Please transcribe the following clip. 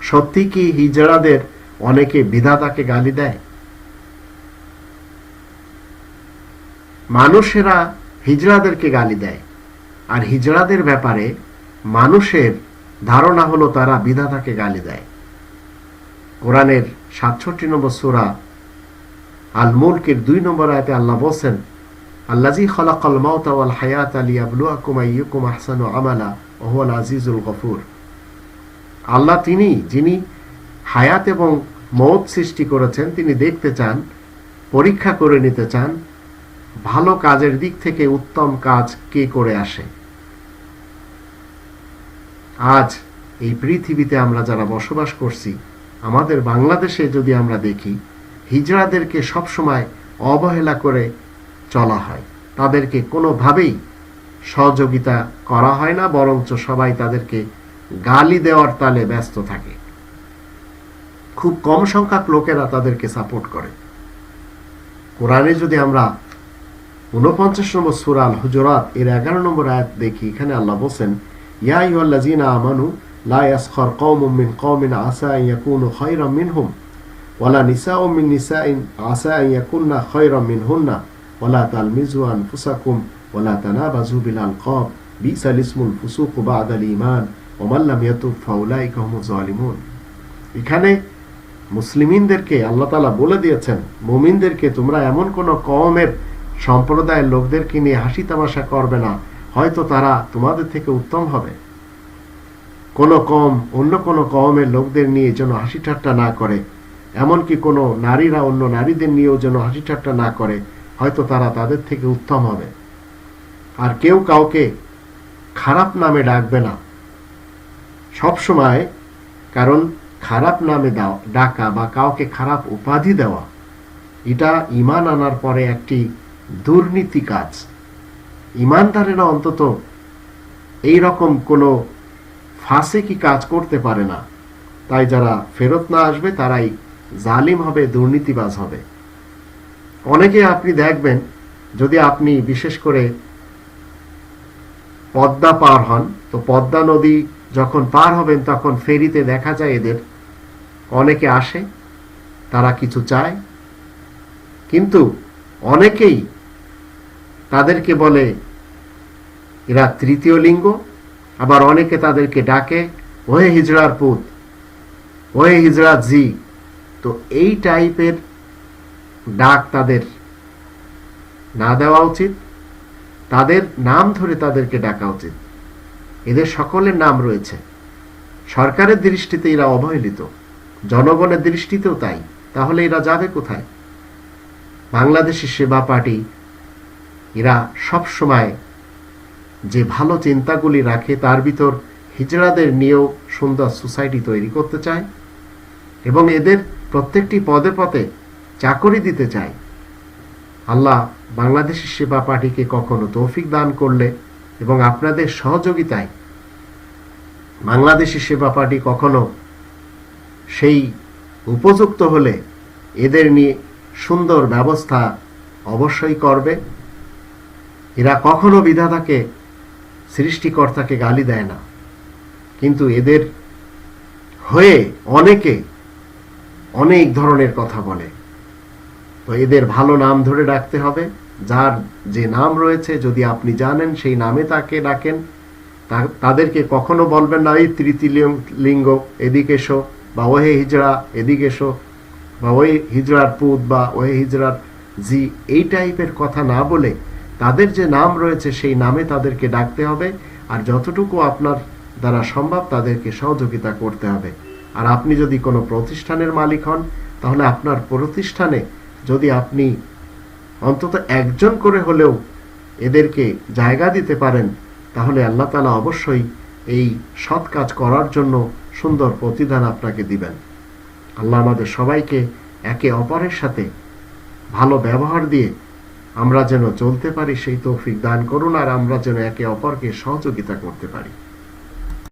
সত্যি কি হিজড়াদের অনেকে বিধাতাকে গালি দেয়? মানুষেরা হিজড়াদেরকে গালি দেয়। আর হিজড়াদের ব্যাপারে মানুষের ধারণা হলো তারা বিধাতাকে গালি দেয়। কোরআনের সাতষট্টি নম্বর সুরা আল মুলকের দুই নম্বর আয়তে আল্লাহ বলছেন আল্লাজি খলাকাল মাউতা ওয়াল হায়াত লিয়াবলুয়াকুম আইয়ুকুম আহসানু আমালা ওয়া হুয়াল আজিজুল গফুর। আল্লাহ তিনি, যিনি হায়াত এবং মৌত সৃষ্টি করেছেন, তিনি দেখতে চান, পরীক্ষা করে নিতে চান, ভালো কাজের দিক থেকে উত্তম কাজ কে করে আসে। আজ এই পৃথিবীতে আমরা যারা বসবাস করছি আমাদের বাংলাদেশে যদি আমরা দেখি, হিজড়াদেরকে সবসময় অবহেলা করে চলা হয়। তাদেরকে কোনোভাবেই সহযোগিতা করা হয় না, বরঞ্চ সবাই তাদেরকে গালি দেওয়ার তালে ব্যস্ত থাকে। খুব কম সংখ্যক লোকেরা তাদেরকে সাপোর্ট করে। কোরআনে যদি আমরা উনপঞ্চাশ নম্বর সুরাল হুজরাত এর এগারো নম্বর আয়াত দেখি, এখানে আল্লাহ বলছেন, ইয়া আইয়ুহাল্লাযীনা আমানু কওমুম মিন কওমিন আসা আন ইয়াকুনু খায়রাম মিনহুম ওয়ালা নিসাউম মিন নিসাইন আসা আন ইয়াকুননা খায়রাম মিনহুন্না ওয়ালা তালমিজু আনফুসাকুম ওয়ালা তানাবাজু বিল আলকাব বিসাল ইসমুল ফুসুকু বাদাল ঈমান ওয়া মান লাম ইয়াতুব ফাউলাইকা হুমুজ জালিমুন এখানে মুসলিমিনদেরকে আল্লাহ তাআলা বলে দিয়েছেন, মুমিনদেরকে তোমরা এমন কোন কওমের সম্প্রদায়ের লোকদেরকে নিয়ে হাসি তামাশা করবে না, হয়তো তারা তোমাদের থেকে উত্তম হবে। কোনো কম, অন্য কোনো কমের লোকদের নিয়ে যেন হাসি ঠাট্টা না করে। এমনকি কোনো নারীরা অন্য নারীদের নিয়েও যেন হাসি ঠাট্টা না করে, হয়তো তারা তাদের থেকে উত্তম হবে। আর কেউ কাউকে খারাপ নামে ডাকবে না। সব সময় কারণ খারাপ নামে দাও, ডাকা বা কাউকে খারাপ উপাধি দেওয়া, এটা ইমান আনার পরে একটি দুর্নীতি কাজ। ইমানদারেরা অন্তত এই রকম কোনো ফাঁসে কি কাজ করতে পারে না? তাই যারা ফেরত না আসবে, তারাই জালিম হবে, দুর্নীতিবাজ হবে। অনেকে আপনি দেখবেন, যদি আপনি বিশেষ করে পদ্মা পার হন, তো পদ্মা নদী যখন পার হবেন, তখন ফেরিতে দেখা যায় এদের। অনেকে আসে, তারা কিছু চায়। কিন্তু অনেকেই তাদেরকে বলে, এরা তৃতীয় লিঙ্গ আবার অনেকে তাদেরকে ডাকে, ওহে হিজড়ার পুত, ওহে হিজড়া জি। তো এই টাইপের ডাক তাদের না দেওয়া উচিত। তাদের নাম ধরে তাদেরকে ডাকা উচিত। এদের সকলের নাম রয়েছে। সরকারের দৃষ্টিতে এরা অবহেলিত, জনগণের দৃষ্টিতেও তাই। তাহলে এরা যাবে কোথায়? বাংলাদেশের সেবা পার্টি, এরা সব সময় যে ভালো চিন্তাগুলি রাখে তার ভিতর হিজড়াদের নিয়েও সুন্দর সোসাইটি তৈরি করতে চায় এবং এদের প্রত্যেকটি পদে পদে চাকরি দিতে চায়। আল্লাহ বাংলাদেশের সেবা পার্টিকে কখনো তৌফিক দান করলে এবং আপনাদের সহযোগিতায় বাংলাদেশের সেবা পার্টি কখনো সেই উপযুক্ত হলে এদের নিয়ে সুন্দর ব্যবস্থা অবশ্যই করবে। এরা কখনো বিধাতাকে সৃষ্টিকর্তাকে গালি দেয় না। কিন্তু এদের হয়ে অনেকে অনেক ধরনের কথা বলে। তো এদের ভালো নাম ধরে ডাকতে হবে। যার যে নাম রয়েছে, যদি আপনি জানেন সেই নামে তাকে ডাকেন। তাদেরকে কখনো বলবেন না, এই তৃতীয় লিঙ্গ, এদিকে এসো বা ওহে হিজড়া, এদিকে এসো বা ওই হিজড়ার পুত বা ওহে হিজড়ার জি, এই টাইপের কথা না বলে তাদের যে নাম রয়েছে, সেই নামে তাদেরকে ডাকতে হবে। আর যতটুকু আপনার দ্বারা সম্ভব তাদেরকে সহযোগিতা করতে হবে। আর আপনি যদি কোনো প্রতিষ্ঠানের মালিক হন, তাহলে আপনার প্রতিষ্ঠানে যদি আপনি অন্তত একজন করে হলেও এদেরকে জায়গা দিতে পারেন, তাহলে আল্লাহ তালা অবশ্যই এই সৎ কাজ করার জন্য সুন্দর প্রতিদান আপনাকে দিবেন। আল্লাহ আমাদের সবাইকে একে অপরের সাথে ভালো ব্যবহার দিয়ে আমরা যেন চলতে পারি সেই তৌফিক দান করুন, আর আমরা যেন একে অপরকে সহযোগিতা করতে পারি।